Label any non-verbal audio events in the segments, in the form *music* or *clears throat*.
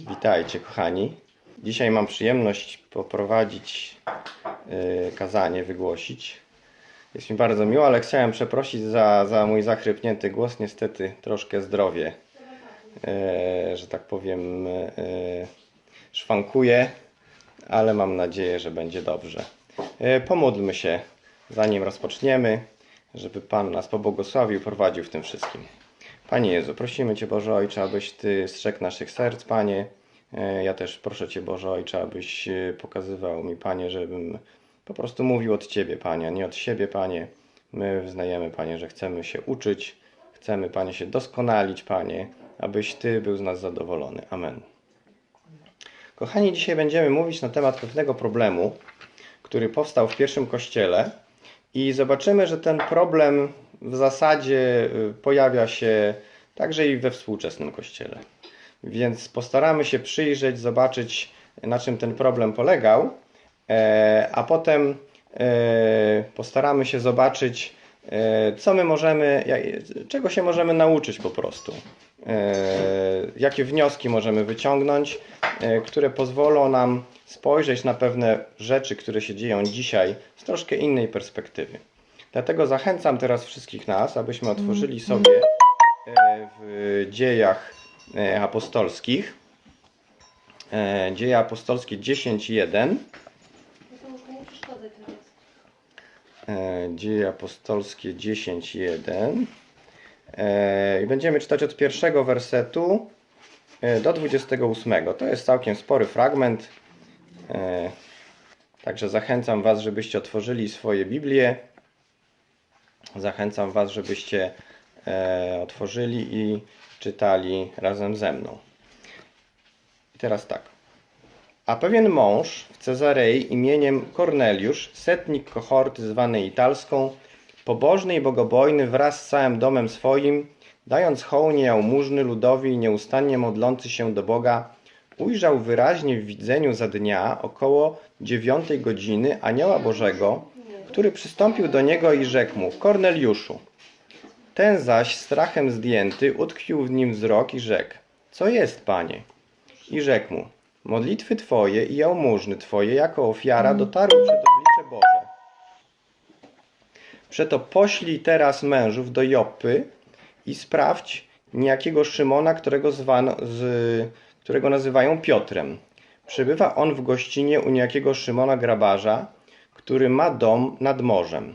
Witajcie, kochani. Dzisiaj mam przyjemność poprowadzić y, kazanie, wygłosić. Jest mi bardzo miło, ale chciałem przeprosić za, za mój zachrypnięty głos. Niestety troszkę zdrowie, y, że tak powiem, y, szwankuje, ale mam nadzieję, że będzie dobrze. Y, pomódlmy się, zanim rozpoczniemy, żeby Pan nas pobłogosławił, prowadził w tym wszystkim. Panie Jezu, prosimy Cię Boże Ojcze, abyś Ty strzegł naszych serc, Panie. E, Ja też proszę Cię Boże Ojcze, abyś e, pokazywał mi, Panie, żebym po prostu mówił od Ciebie, Panie, a nie od siebie, Panie. My wyznajemy, Panie, że chcemy się uczyć, chcemy, Panie, się doskonalić, Panie, abyś Ty był z nas zadowolony. Amen. Kochani, dzisiaj będziemy mówić na temat pewnego problemu, który powstał w pierwszym kościele i zobaczymy, że ten problem w zasadzie y, pojawia się także i we współczesnym kościele. Więc postaramy się przyjrzeć, zobaczyć, na czym ten problem polegał, e, a potem e, postaramy się zobaczyć, e, co my możemy, czego się możemy nauczyć po prostu. E, Jakie wnioski możemy wyciągnąć, e, które pozwolą nam spojrzeć na pewne rzeczy, które się dzieją dzisiaj z troszkę innej perspektywy. Dlatego zachęcam teraz wszystkich nas, abyśmy otworzyli sobie e, w dziejach apostolskich. Dzieje apostolskie 10.1. No to już nie przeszkadzaj teraz. E, Dzieje apostolskie 10.1. E, I będziemy czytać od pierwszego wersetu e, do 28. To jest całkiem spory fragment. E, Także zachęcam Was, żebyście otworzyli swoje Biblię. Zachęcam Was, żebyście otworzyli i czytali razem ze mną. I teraz tak. A pewien mąż w Cezarei imieniem Korneliusz, setnik kohorty zwanej Italską, pobożny i bogobojny wraz z całym domem swoim, dając hołnie jałmużny ludowi i nieustannie modlący się do Boga, ujrzał wyraźnie w widzeniu za dnia około dziewiątej godziny anioła Bożego, który przystąpił do niego i rzekł mu, Korneliuszu. Ten zaś strachem zdjęty utkwił w nim wzrok i rzekł, co jest, panie? I rzekł mu, modlitwy Twoje i jałmużny Twoje jako ofiara dotarły przed oblicze Boże. Przeto poślij teraz mężów do Joppy i sprawdź niejakiego Szymona, którego, zwano, z, którego nazywają Piotrem. Przybywa on w gościnie u niejakiego Szymona Grabarza, który ma dom nad morzem.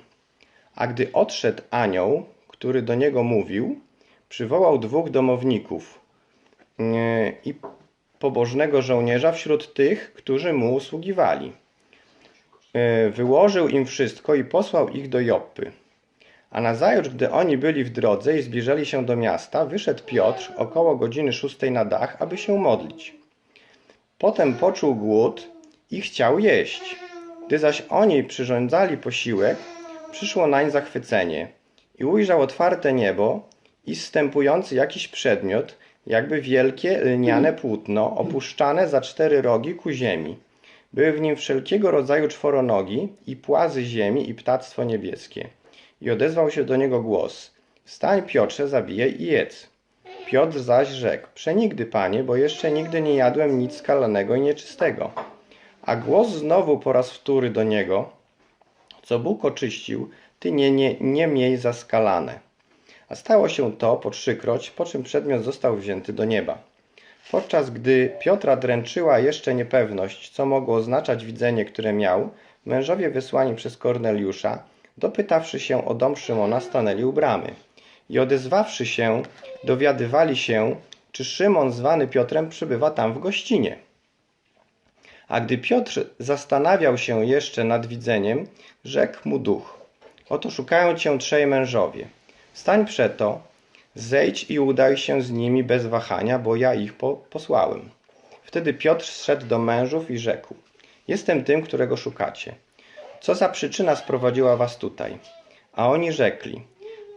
A gdy odszedł anioł, który do niego mówił, przywołał dwóch domowników nie, i pobożnego żołnierza wśród tych, którzy mu usługiwali. E, Wyłożył im wszystko i posłał ich do Joppy. A nazajutrz, gdy oni byli w drodze i zbliżali się do miasta, wyszedł Piotr około godziny szóstej na dach, aby się modlić. Potem poczuł głód i chciał jeść. Gdy zaś oni przyrządzali posiłek, przyszło nań zachwycenie i ujrzał otwarte niebo i zstępujący jakiś przedmiot, jakby wielkie lniane płótno, opuszczane za cztery rogi ku ziemi. Były w nim wszelkiego rodzaju czworonogi i płazy ziemi i ptactwo niebieskie. I odezwał się do niego głos: Wstań, Piotrze, zabijaj i jedz. Piotr zaś rzekł: Przenigdy, panie, bo jeszcze nigdy nie jadłem nic skalanego i nieczystego. A głos znowu po raz wtóry do niego: Co Bóg oczyścił, ty nie, nie, nie miej za skalane. A stało się to po trzykroć, po czym przedmiot został wzięty do nieba. Podczas gdy Piotra dręczyła jeszcze niepewność, co mogło oznaczać widzenie, które miał, mężowie wysłani przez Korneliusza, dopytawszy się o dom Szymona, stanęli u bramy. I odezwawszy się, dowiadywali się, czy Szymon zwany Piotrem przybywa tam w gościnie. A gdy Piotr zastanawiał się jeszcze nad widzeniem, rzekł mu duch: Oto szukają cię trzej mężowie. Wstań przeto, zejdź i udaj się z nimi bez wahania, bo ja ich po posłałem. Wtedy Piotr zszedł do mężów i rzekł: Jestem tym, którego szukacie. Co za przyczyna sprowadziła was tutaj? A oni rzekli: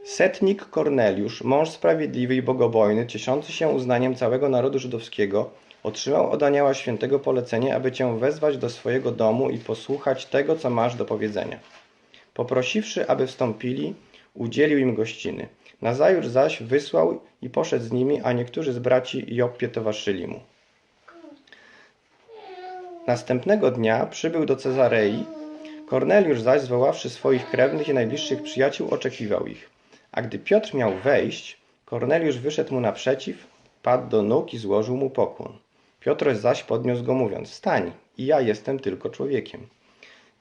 Setnik Korneliusz, mąż sprawiedliwy i bogobojny, cieszący się uznaniem całego narodu żydowskiego, otrzymał od anioła świętego polecenie, aby cię wezwać do swojego domu i posłuchać tego, co masz do powiedzenia. Poprosiwszy, aby wstąpili, udzielił im gościny. Nazajutrz zaś wysłał i poszedł z nimi, a niektórzy z braci Joppie towarzyszyli mu. Następnego dnia przybył do Cezarei. Korneliusz zaś, zwoławszy swoich krewnych i najbliższych przyjaciół, oczekiwał ich. A gdy Piotr miał wejść, Korneliusz wyszedł mu naprzeciw, padł do nóg i złożył mu pokłon. Piotr zaś podniósł go, mówiąc: Wstań, i ja jestem tylko człowiekiem.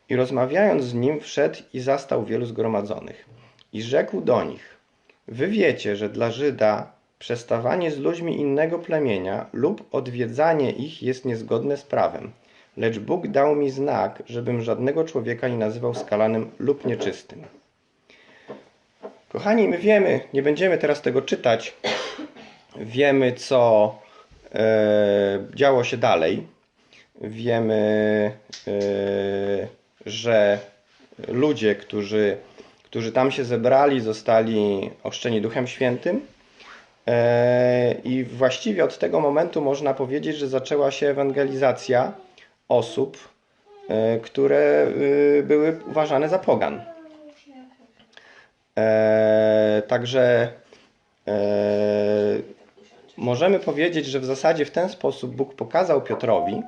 I rozmawiając z nim, wszedł i zastał wielu zgromadzonych. I rzekł do nich: Wy wiecie, że dla Żyda przestawanie z ludźmi innego plemienia lub odwiedzanie ich jest niezgodne z prawem. Lecz Bóg dał mi znak, żebym żadnego człowieka nie nazywał skalanym lub nieczystym. Kochani, my wiemy, nie będziemy teraz tego czytać, wiemy, co e, działo się dalej. Wiemy, e, że ludzie, którzy, którzy tam się zebrali, zostali ochrzczeni Duchem Świętym. E, I właściwie od tego momentu można powiedzieć, że zaczęła się ewangelizacja osób, e, które y, były uważane za pogan. E, Także e, możemy powiedzieć, że w zasadzie w ten sposób Bóg pokazał Piotrowi,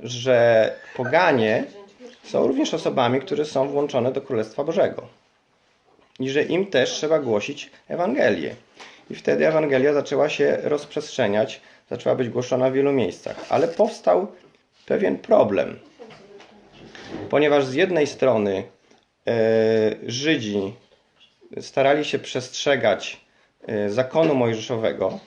że poganie są również osobami, które są włączone do Królestwa Bożego. I że im też trzeba głosić Ewangelię. I wtedy Ewangelia zaczęła się rozprzestrzeniać, zaczęła być głoszona w wielu miejscach. Ale powstał pewien problem. Ponieważ z jednej strony e, Żydzi starali się przestrzegać e, zakonu mojżeszowego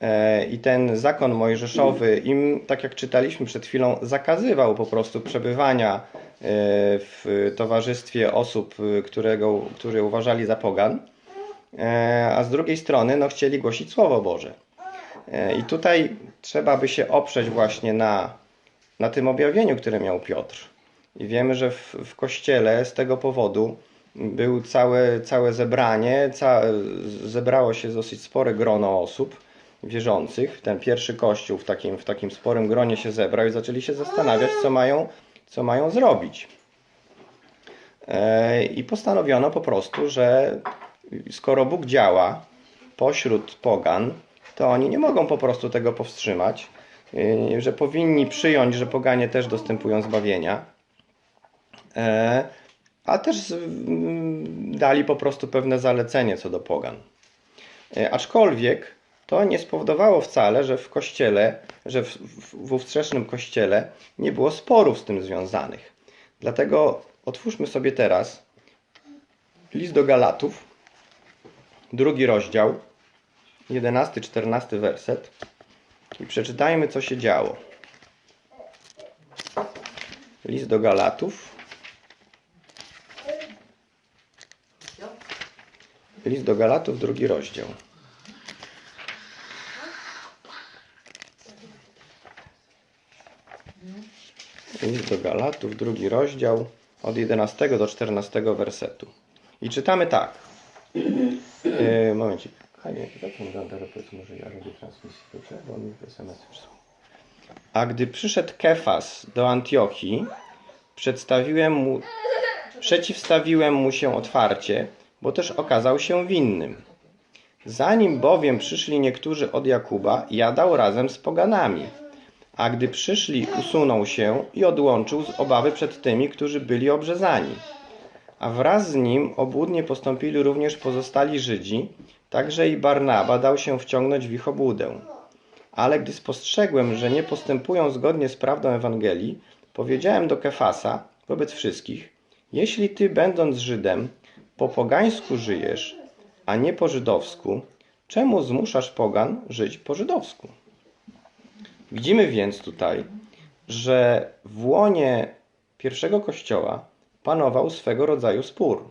e, i ten zakon mojżeszowy im, tak jak czytaliśmy przed chwilą, zakazywał po prostu przebywania w towarzystwie osób, którego, które uważali za pogan, E, a z drugiej strony no, chcieli głosić Słowo Boże. E, I tutaj trzeba by się oprzeć właśnie na, na tym objawieniu, które miał Piotr. I wiemy, że w, w kościele z tego powodu był całe, całe zebranie, ca, zebrało się dosyć spore grono osób wierzących. Ten pierwszy kościół w takim, w takim sporym gronie się zebrał i zaczęli się zastanawiać, co mają, co mają zrobić. E, I postanowiono po prostu, że skoro Bóg działa pośród pogan, to oni nie mogą po prostu tego powstrzymać, yy, że powinni przyjąć, że poganie też dostępują zbawienia, e, a też dali po prostu pewne zalecenie co do pogan. E, Aczkolwiek to nie spowodowało wcale, że w kościele, że w, w, w ówczesnym kościele nie było sporów z tym związanych. Dlatego otwórzmy sobie teraz list do Galatów, drugi rozdział, 11-14 werset i przeczytajmy, co się działo. List do Galatów. List do Galatów, drugi rozdział. List do Galatów, drugi rozdział, od 11 do 14 wersetu. I czytamy tak. Yy, momencik. Hanie, jak to wygląda, że powiedzmy, że ja robię transmisję, dobrze? Bo mi SMS przysłał. A gdy przyszedł Kefas do Antiochii, przedstawiłem mu, przeciwstawiłem mu się otwarcie, bo też okazał się winnym. Zanim bowiem przyszli niektórzy od Jakuba, jadał razem z poganami. A gdy przyszli, usunął się i odłączył z obawy przed tymi, którzy byli obrzezani. A wraz z nim obłudnie postąpili również pozostali Żydzi, także i Barnaba dał się wciągnąć w ich obłudę. Ale gdy spostrzegłem, że nie postępują zgodnie z prawdą Ewangelii, powiedziałem do Kefasa wobec wszystkich: Jeśli ty, będąc Żydem, po pogańsku żyjesz, a nie po żydowsku, czemu zmuszasz pogan żyć po żydowsku? Widzimy więc tutaj, że w łonie pierwszego kościoła panował swego rodzaju spór.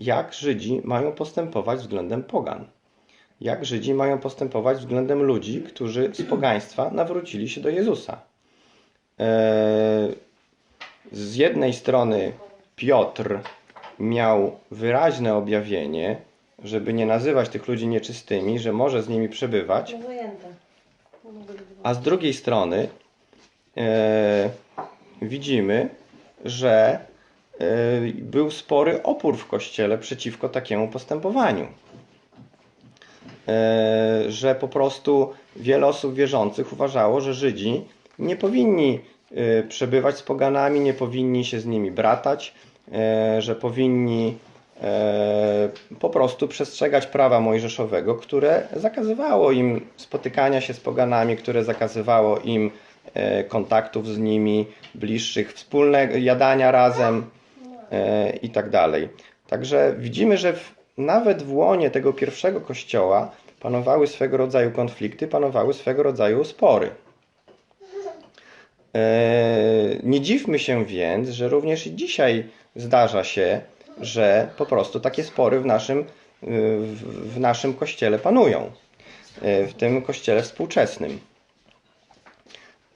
Jak Żydzi mają postępować względem pogan? Jak Żydzi mają postępować względem ludzi, którzy z pogaństwa nawrócili się do Jezusa? Eee, Z jednej strony Piotr miał wyraźne objawienie, żeby nie nazywać tych ludzi nieczystymi, że może z nimi przebywać, No zajęte. No, mogę być a z drugiej strony e, widzimy, że e, był spory opór w kościele przeciwko takiemu postępowaniu. E, że po prostu wiele osób wierzących uważało, że Żydzi nie powinni przebywać z poganami, nie powinni się z nimi bratać, że powinni po prostu przestrzegać prawa mojżeszowego, które zakazywało im spotykania się z poganami, które zakazywało im e, kontaktów z nimi, bliższych, wspólnego jadania razem e, i tak dalej. Także widzimy, że w, nawet w łonie tego pierwszego kościoła panowały swego rodzaju konflikty, panowały swego rodzaju spory. E, Nie dziwmy się więc, że również dzisiaj zdarza się, że po prostu takie spory w naszym, y, w naszym kościele panują, y, w tym kościele współczesnym.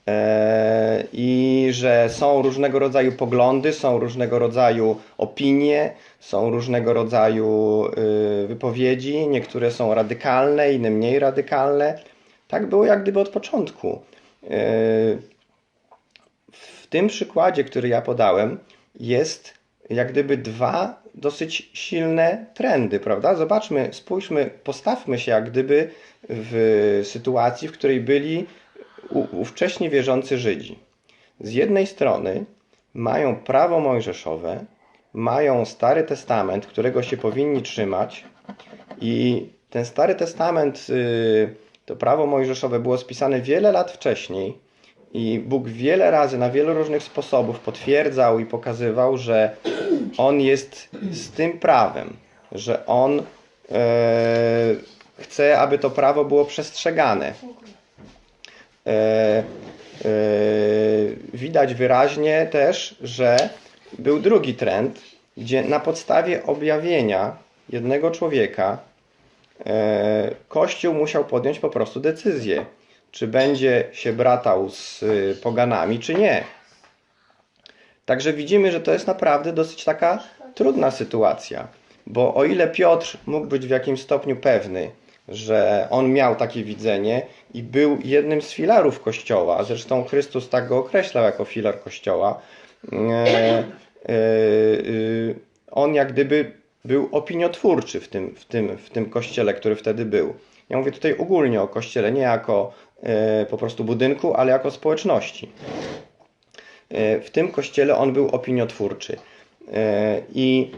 E, I że są różnego rodzaju poglądy, są różnego rodzaju opinie, są różnego rodzaju y, wypowiedzi. Niektóre są radykalne, inne mniej radykalne. Tak było jak gdyby od początku. E, w tym przykładzie, który ja podałem, jest jak gdyby dwa dosyć silne trendy, prawda? Zobaczmy, spójrzmy, postawmy się jak gdyby w sytuacji, w której byli ówcześnie wierzący Żydzi. Z jednej strony mają prawo mojżeszowe, mają Stary Testament, którego się powinni trzymać i ten Stary Testament, y, to prawo mojżeszowe było spisane wiele lat wcześniej i Bóg wiele razy na wielu różnych sposobów potwierdzał i pokazywał, że On jest z tym prawem, że On e, chce, aby to prawo było przestrzegane. E, e, widać wyraźnie też, że był drugi trend, gdzie na podstawie objawienia jednego człowieka e, Kościół musiał podjąć po prostu decyzję, czy będzie się bratał z y, poganami, czy nie. Także widzimy, że to jest naprawdę dosyć taka trudna sytuacja, bo o ile Piotr mógł być w jakimś stopniu pewny, że on miał takie widzenie i był jednym z filarów Kościoła, zresztą Chrystus tak go określał jako filar Kościoła, e, e, e, on jak gdyby był opiniotwórczy w tym, w, tym, w tym kościele, który wtedy był. Ja mówię tutaj ogólnie o kościele, nie jako e, po prostu budynku, ale jako społeczności. E, w tym kościele on był opiniotwórczy. E, I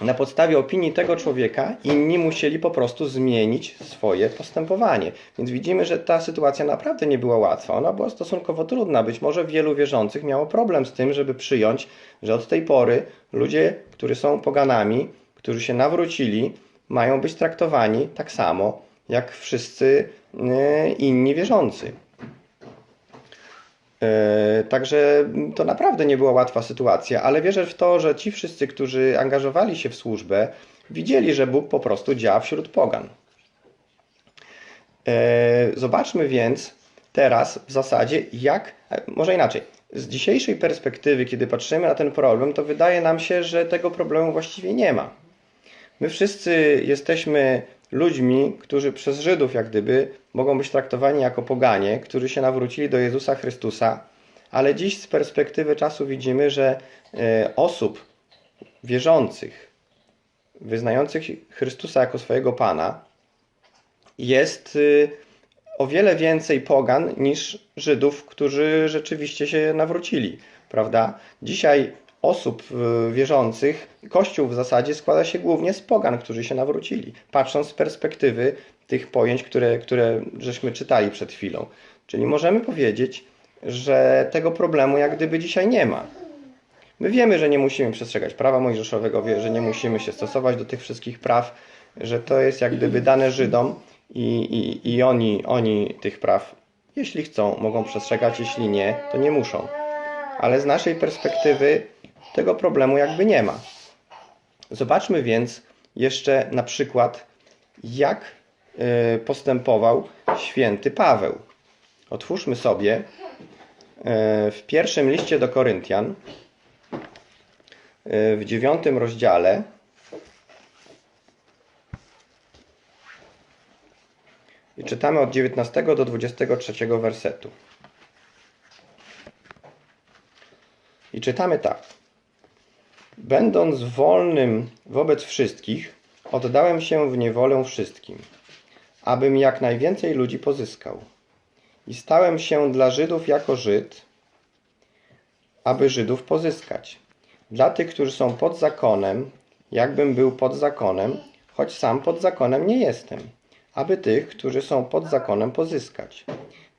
na podstawie opinii tego człowieka inni musieli po prostu zmienić swoje postępowanie. Więc widzimy, że ta sytuacja naprawdę nie była łatwa. Ona była stosunkowo trudna. Być może wielu wierzących miało problem z tym, żeby przyjąć, że od tej pory ludzie, którzy są poganami, którzy się nawrócili, mają być traktowani tak samo jak wszyscy e, inni wierzący. E, Także to naprawdę nie była łatwa sytuacja, ale wierzę w to, że ci wszyscy, którzy angażowali się w służbę, widzieli, że Bóg po prostu działa wśród pogan. E, Zobaczmy więc teraz w zasadzie, jak, może inaczej, z dzisiejszej perspektywy, kiedy patrzymy na ten problem, to wydaje nam się, że tego problemu właściwie nie ma. My wszyscy jesteśmy ludźmi, którzy przez Żydów jak gdyby mogą być traktowani jako poganie, którzy się nawrócili do Jezusa Chrystusa, ale dziś z perspektywy czasu widzimy, że e, osób wierzących, wyznających Chrystusa jako swojego Pana, jest y, o wiele więcej pogan niż Żydów, którzy rzeczywiście się nawrócili, prawda? Dzisiaj osób y, wierzących, Kościół w zasadzie składa się głównie z pogan, którzy się nawrócili, patrząc z perspektywy tych pojęć, które, które żeśmy czytali przed chwilą. Czyli możemy powiedzieć, że tego problemu jak gdyby dzisiaj nie ma. My wiemy, że nie musimy przestrzegać prawa mojżeszowego, że nie musimy się stosować do tych wszystkich praw, że to jest jak gdyby dane Żydom i, i, i oni, oni tych praw, jeśli chcą, mogą przestrzegać, jeśli nie, to nie muszą. Ale z naszej perspektywy tego problemu jakby nie ma. Zobaczmy więc jeszcze na przykład, jak y, postępował święty Paweł. Otwórzmy sobie y, w pierwszym liście do Koryntian, y, w dziewiątym rozdziale, i czytamy od 19 do 23 wersetu. I czytamy tak. Będąc wolnym wobec wszystkich, oddałem się w niewolę wszystkim, abym jak najwięcej ludzi pozyskał. I stałem się dla Żydów jako Żyd, aby Żydów pozyskać. Dla tych, którzy są pod zakonem, jakbym był pod zakonem, choć sam pod zakonem nie jestem, aby tych, którzy są pod zakonem pozyskać.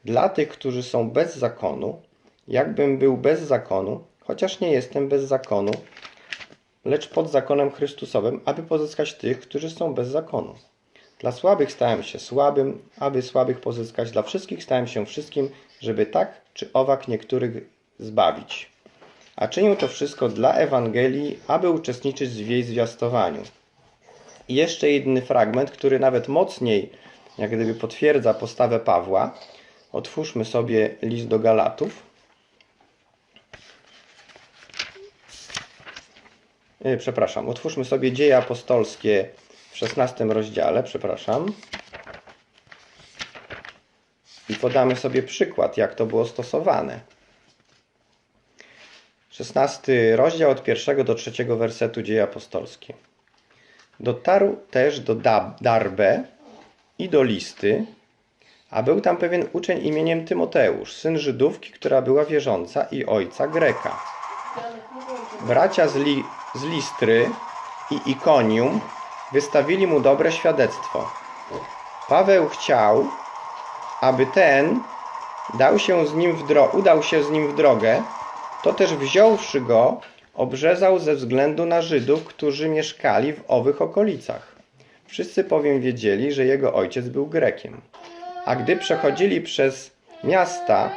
Dla tych, którzy są bez zakonu, jakbym był bez zakonu, chociaż nie jestem bez zakonu, lecz pod zakonem Chrystusowym, aby pozyskać tych, którzy są bez zakonu. Dla słabych stałem się słabym, aby słabych pozyskać. Dla wszystkich stałem się wszystkim, żeby tak czy owak niektórych zbawić. A czynił to wszystko dla Ewangelii, aby uczestniczyć w jej zwiastowaniu. I jeszcze jeden fragment, który nawet mocniej jak gdyby potwierdza postawę Pawła. Otwórzmy sobie list do Galatów. Przepraszam, otwórzmy sobie dzieje apostolskie w 16 rozdziale, przepraszam. I podamy sobie przykład, jak to było stosowane. 16 rozdział od pierwszego do trzeciego wersetu dzieje apostolskie. Dotarł też do Darbe i do Listy, a był tam pewien uczeń imieniem Tymoteusz, syn Żydówki, która była wierząca i ojca Greka. Bracia z, Li, z Listry i Ikonium wystawili mu dobre świadectwo. Paweł chciał, aby ten dał się z nim w dro- udał się z nim w drogę, to też wziąwszy go, obrzezał ze względu na Żydów, którzy mieszkali w owych okolicach. Wszyscy bowiem wiedzieli, że jego ojciec był Grekiem. A gdy przechodzili przez miasta,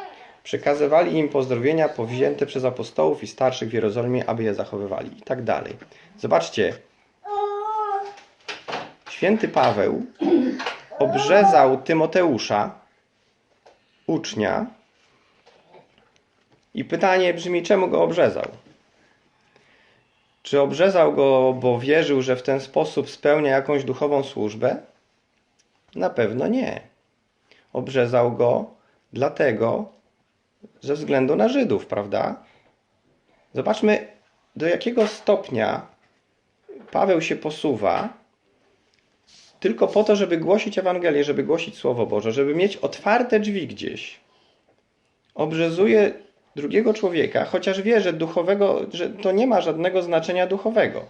przekazywali im pozdrowienia powzięte przez apostołów i starszych w Jerozolimie, aby je zachowywali i tak dalej. Zobaczcie, święty Paweł obrzezał Tymoteusza, ucznia, i pytanie brzmi, czemu go obrzezał? Czy obrzezał go, bo wierzył, że w ten sposób spełnia jakąś duchową służbę? Na pewno nie. Obrzezał go dlatego, ze względu na Żydów, prawda? Zobaczmy, do jakiego stopnia Paweł się posuwa tylko po to, żeby głosić Ewangelię, żeby głosić Słowo Boże, żeby mieć otwarte drzwi gdzieś. Obrzezuje drugiego człowieka, chociaż wie, że duchowego, że to nie ma żadnego znaczenia duchowego.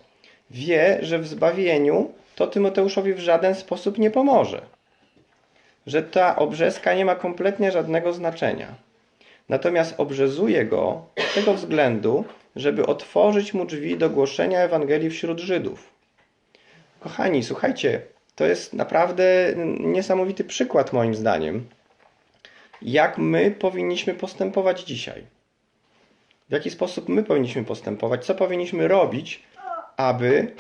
Wie, że w zbawieniu to Tymoteuszowi w żaden sposób nie pomoże. Że ta obrzeska nie ma kompletnie żadnego znaczenia. Natomiast obrzezuje go z tego względu, żeby otworzyć mu drzwi do głoszenia Ewangelii wśród Żydów. Kochani, słuchajcie, to jest naprawdę niesamowity przykład moim zdaniem, jak my powinniśmy postępować dzisiaj. W jaki sposób my powinniśmy postępować, co powinniśmy robić, aby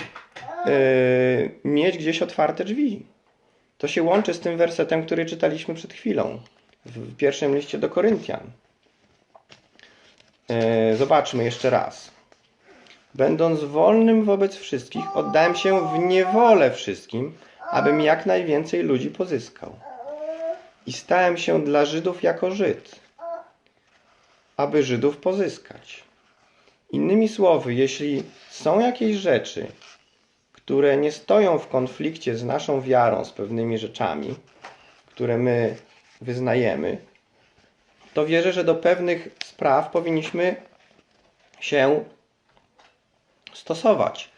e, mieć gdzieś otwarte drzwi. To się łączy z tym wersetem, który czytaliśmy przed chwilą w pierwszym liście do Koryntian. E, Zobaczmy jeszcze raz. Będąc wolnym wobec wszystkich, oddałem się w niewolę wszystkim, abym jak najwięcej ludzi pozyskał. I stałem się dla Żydów jako Żyd, aby Żydów pozyskać. Innymi słowy, jeśli są jakieś rzeczy, które nie stoją w konflikcie z naszą wiarą, z pewnymi rzeczami, które my wyznajemy, to wierzę, że do pewnych spraw powinniśmy się stosować,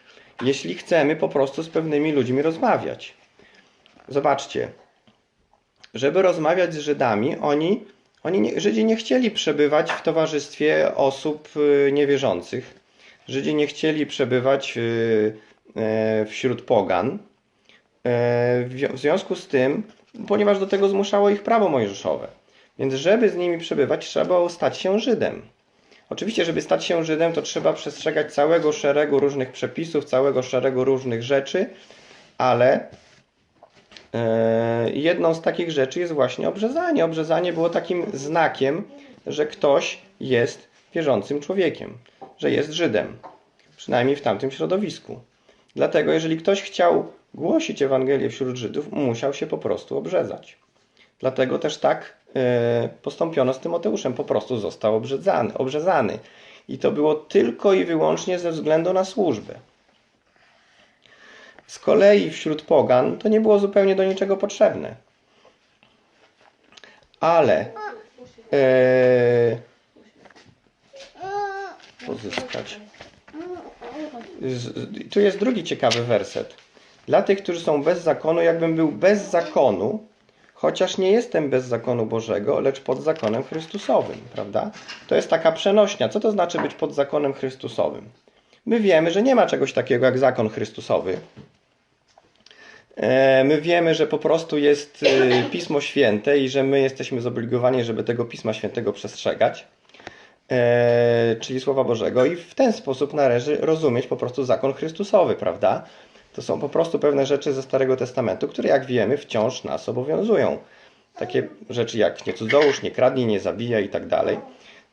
jeśli chcemy po prostu z pewnymi ludźmi rozmawiać. Zobaczcie, żeby rozmawiać z Żydami, oni, oni Żydzi nie chcieli przebywać w towarzystwie osób y, niewierzących. Żydzi nie chcieli przebywać y, e, wśród pogan. E, w związku z tym, ponieważ do tego zmuszało ich prawo mojżeszowe. Więc żeby z nimi przebywać, trzeba było stać się Żydem. Oczywiście, żeby stać się Żydem, to trzeba przestrzegać całego szeregu różnych przepisów, całego szeregu różnych rzeczy, ale e, jedną z takich rzeczy jest właśnie obrzezanie. Obrzezanie było takim znakiem, że ktoś jest wierzącym człowiekiem, że jest Żydem, przynajmniej w tamtym środowisku. Dlatego, jeżeli ktoś chciał głosić Ewangelię wśród Żydów, musiał się po prostu obrzezać. Dlatego też tak postąpiono z Tymoteuszem, po prostu został obrzezany, obrzezany. I to było tylko i wyłącznie ze względu na służbę. Z kolei wśród pogan to nie było zupełnie do niczego potrzebne. Ale e, pozyskać. Tu jest drugi ciekawy werset. Dla tych, którzy są bez zakonu, jakbym był bez zakonu, chociaż nie jestem bez zakonu Bożego, lecz pod zakonem Chrystusowym, prawda? To jest taka przenośnia. Co to znaczy być pod zakonem Chrystusowym? My wiemy, że nie ma czegoś takiego jak zakon Chrystusowy. E, My wiemy, że po prostu jest e, Pismo Święte i że my jesteśmy zobligowani, żeby tego Pisma Świętego przestrzegać, e, czyli Słowa Bożego, i w ten sposób należy rozumieć po prostu zakon Chrystusowy, prawda? To są po prostu pewne rzeczy ze Starego Testamentu, które, jak wiemy, wciąż nas obowiązują. Takie rzeczy jak nie cudzołóż, nie kradnij, nie zabijaj i tak dalej.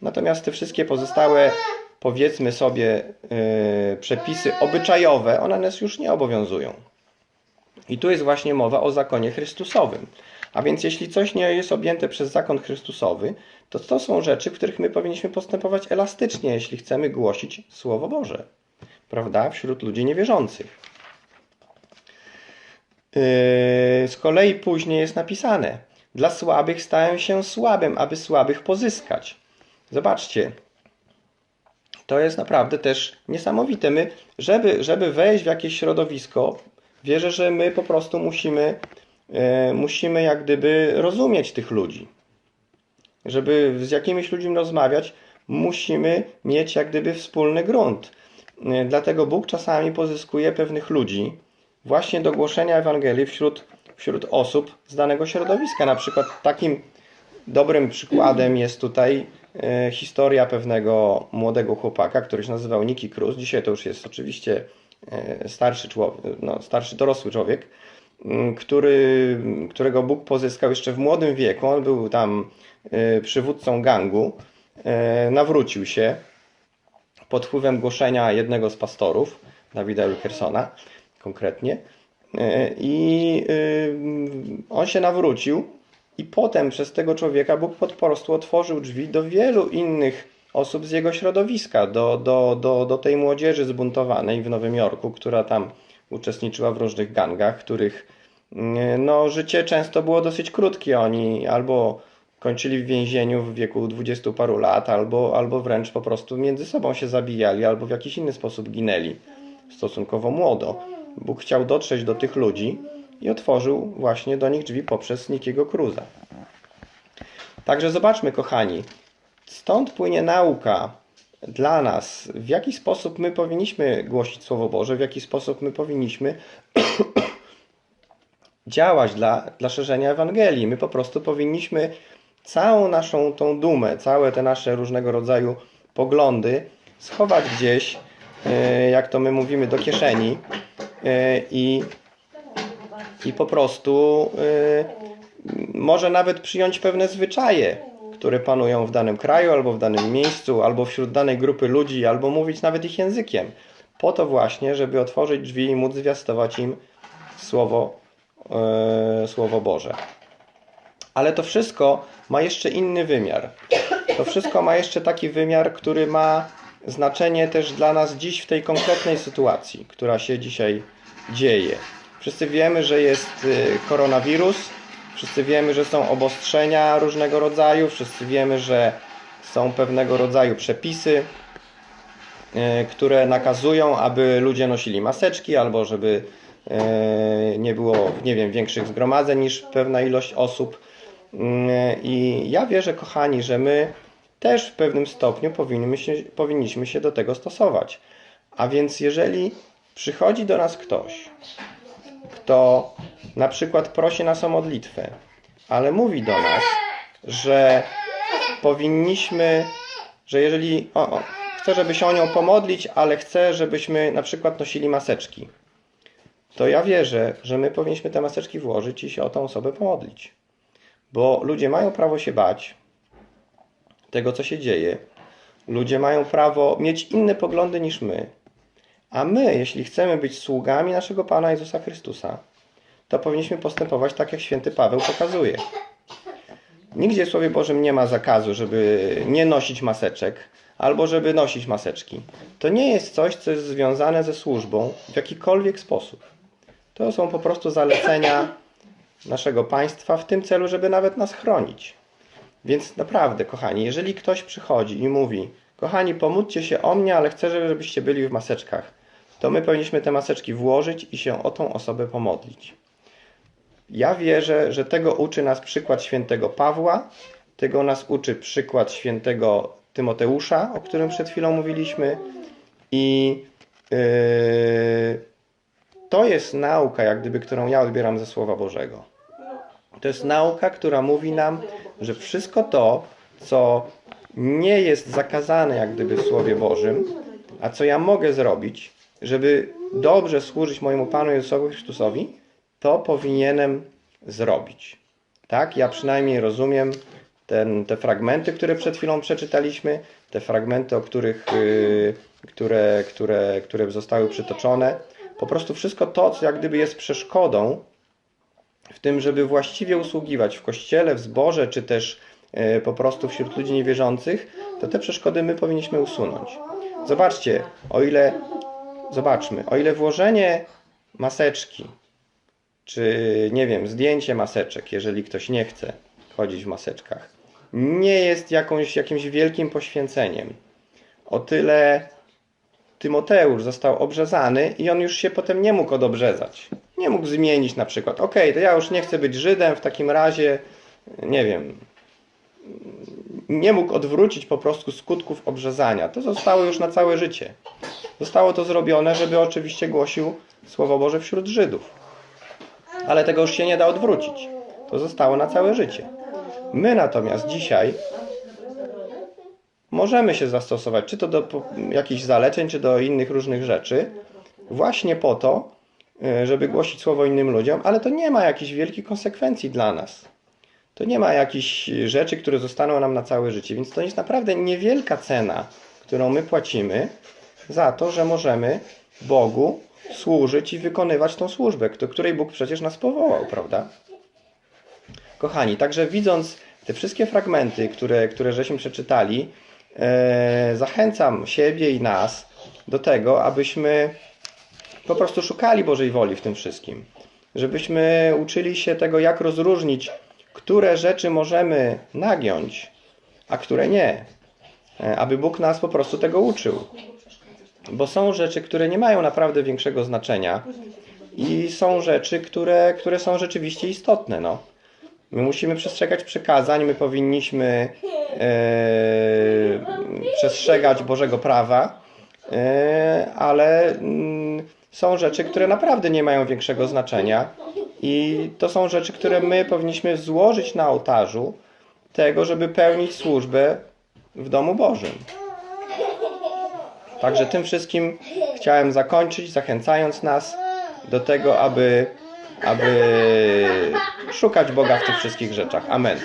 Natomiast te wszystkie pozostałe, powiedzmy sobie, e, przepisy obyczajowe, one nas już nie obowiązują. I tu jest właśnie mowa o zakonie Chrystusowym. A więc jeśli coś nie jest objęte przez zakon Chrystusowy, to to są rzeczy, w których my powinniśmy postępować elastycznie, jeśli chcemy głosić Słowo Boże. Prawda? Wśród ludzi niewierzących. Yy, Z kolei później jest napisane: Dla słabych stałem się słabym, aby słabych pozyskać. Zobaczcie, to jest naprawdę też niesamowite. My, żeby, żeby wejść w jakieś środowisko, wierzę, że my po prostu musimy, e, musimy jak gdyby rozumieć tych ludzi. Żeby z jakimiś ludźmi rozmawiać, musimy mieć jak gdyby wspólny grunt. E, Dlatego Bóg czasami pozyskuje pewnych ludzi właśnie do głoszenia Ewangelii wśród, wśród osób z danego środowiska. Na przykład takim dobrym przykładem jest tutaj e, historia pewnego młodego chłopaka, który się nazywał Niki Cruz. Dzisiaj to już jest oczywiście e, starszy człowiek, no, starszy dorosły człowiek, który, którego Bóg pozyskał jeszcze w młodym wieku. On był tam e, przywódcą gangu. Nawrócił się pod wpływem głoszenia jednego z pastorów, Dawida Wilkersona konkretnie. E, I y, on się nawrócił, i potem przez tego człowieka Bóg po prostu otworzył drzwi do wielu innych osób z jego środowiska, do, do, do, do tej młodzieży zbuntowanej w Nowym Jorku, która tam uczestniczyła w różnych gangach, których mm, no, życie często było dosyć krótkie. Oni albo kończyli w więzieniu w wieku dwudziestu paru lat, albo, albo wręcz po prostu między sobą się zabijali, albo w jakiś inny sposób ginęli stosunkowo młodo. Bóg chciał dotrzeć do tych ludzi i otworzył właśnie do nich drzwi poprzez Nikiego Cruza. Także zobaczmy, kochani, stąd płynie nauka dla nas, w jaki sposób my powinniśmy głosić Słowo Boże, w jaki sposób my powinniśmy *clears throat* działać dla, dla szerzenia Ewangelii. My po prostu powinniśmy całą naszą tą dumę, całe te nasze różnego rodzaju poglądy schować gdzieś, e, jak to my mówimy, do kieszeni i, i po prostu e, może nawet przyjąć pewne zwyczaje, które panują w danym kraju, albo w danym miejscu, albo wśród danej grupy ludzi, albo mówić nawet ich językiem. Po to właśnie, żeby otworzyć drzwi i móc zwiastować im Słowo, e, Słowo Boże. Ale to wszystko ma jeszcze inny wymiar. To wszystko ma jeszcze taki wymiar, który ma znaczenie też dla nas dziś w tej konkretnej sytuacji, która się dzisiaj dzieje. Wszyscy wiemy, że jest y, koronawirus, wszyscy wiemy, że są obostrzenia różnego rodzaju, wszyscy wiemy, że są pewnego rodzaju przepisy, y, które nakazują, aby ludzie nosili maseczki albo żeby y, nie było, nie wiem, większych zgromadzeń niż pewna ilość osób. Y, I ja wierzę, kochani, że my też w pewnym stopniu powinniśmy się, powinniśmy się do tego stosować. A więc jeżeli przychodzi do nas ktoś, kto na przykład prosi nas o modlitwę, ale mówi do nas, że powinniśmy, że jeżeli o, o, chce, żeby się o nią pomodlić, ale chce, żebyśmy na przykład nosili maseczki, to ja wierzę, że my powinniśmy te maseczki włożyć i się o tą osobę pomodlić. Bo ludzie mają prawo się bać tego, co się dzieje. Ludzie mają prawo mieć inne poglądy niż my. A my, jeśli chcemy być sługami naszego Pana Jezusa Chrystusa, to powinniśmy postępować tak, jak święty Paweł pokazuje. Nigdzie w Słowie Bożym nie ma zakazu, żeby nie nosić maseczek albo żeby nosić maseczki. To nie jest coś, co jest związane ze służbą w jakikolwiek sposób. To są po prostu zalecenia naszego państwa w tym celu, żeby nawet nas chronić. Więc naprawdę, kochani, jeżeli ktoś przychodzi i mówi, kochani, pomódlcie się o mnie, ale chcę, żebyście byli w maseczkach. To my powinniśmy te maseczki włożyć i się o tą osobę pomodlić. Ja wierzę, że tego uczy nas przykład świętego Pawła, tego nas uczy przykład świętego Tymoteusza, o którym przed chwilą mówiliśmy. I yy, to jest nauka, jak gdyby, którą ja odbieram ze Słowa Bożego. To jest nauka, która mówi nam, że wszystko to, co nie jest zakazane, jak gdyby w Słowie Bożym, a co ja mogę zrobić, żeby dobrze służyć mojemu Panu Jezusowi Chrystusowi, to powinienem zrobić. Tak? Ja przynajmniej rozumiem ten, te fragmenty, które przed chwilą przeczytaliśmy, te fragmenty, o których, yy, które, które, które zostały przytoczone. Po prostu wszystko to, co jak gdyby jest przeszkodą w tym, żeby właściwie usługiwać w kościele, w zborze, czy też yy, po prostu wśród ludzi niewierzących, to te przeszkody my powinniśmy usunąć. Zobaczcie, o ile, zobaczmy, o ile włożenie maseczki, czy nie wiem, zdjęcie maseczek, jeżeli ktoś nie chce chodzić w maseczkach, nie jest jakąś, jakimś wielkim poświęceniem. O tyle Tymoteusz został obrzezany i on już się potem nie mógł odobrzezać. Nie mógł zmienić na przykład, ok, to ja już nie chcę być Żydem, w takim razie, nie wiem, nie mógł odwrócić po prostu skutków obrzezania. To zostało już na całe życie. Zostało to zrobione, żeby oczywiście głosił Słowo Boże wśród Żydów. Ale tego już się nie da odwrócić. To zostało na całe życie. My natomiast dzisiaj możemy się zastosować, czy to do jakichś zaleceń, czy do innych różnych rzeczy, właśnie po to, żeby głosić słowo innym ludziom, ale to nie ma jakichś wielkich konsekwencji dla nas. To nie ma jakichś rzeczy, które zostaną nam na całe życie, więc to jest naprawdę niewielka cena, którą my płacimy za to, że możemy Bogu służyć i wykonywać tą służbę, do której Bóg przecież nas powołał, prawda? Kochani, także widząc te wszystkie fragmenty, które, które żeśmy przeczytali, e, zachęcam siebie i nas do tego, abyśmy po prostu szukali Bożej woli w tym wszystkim. Żebyśmy uczyli się tego, jak rozróżnić, które rzeczy możemy nagiąć, a które nie. E, Aby Bóg nas po prostu tego uczył. Bo są rzeczy, które nie mają naprawdę większego znaczenia i są rzeczy, które, które są rzeczywiście istotne. No. My musimy przestrzegać przykazań, my powinniśmy e, przestrzegać Bożego prawa, e, ale mm, są rzeczy, które naprawdę nie mają większego znaczenia i to są rzeczy, które my powinniśmy złożyć na ołtarzu tego, żeby pełnić służbę w domu Bożym. Także tym wszystkim chciałem zakończyć, zachęcając nas do tego, aby, aby szukać Boga w tych wszystkich rzeczach. Amen.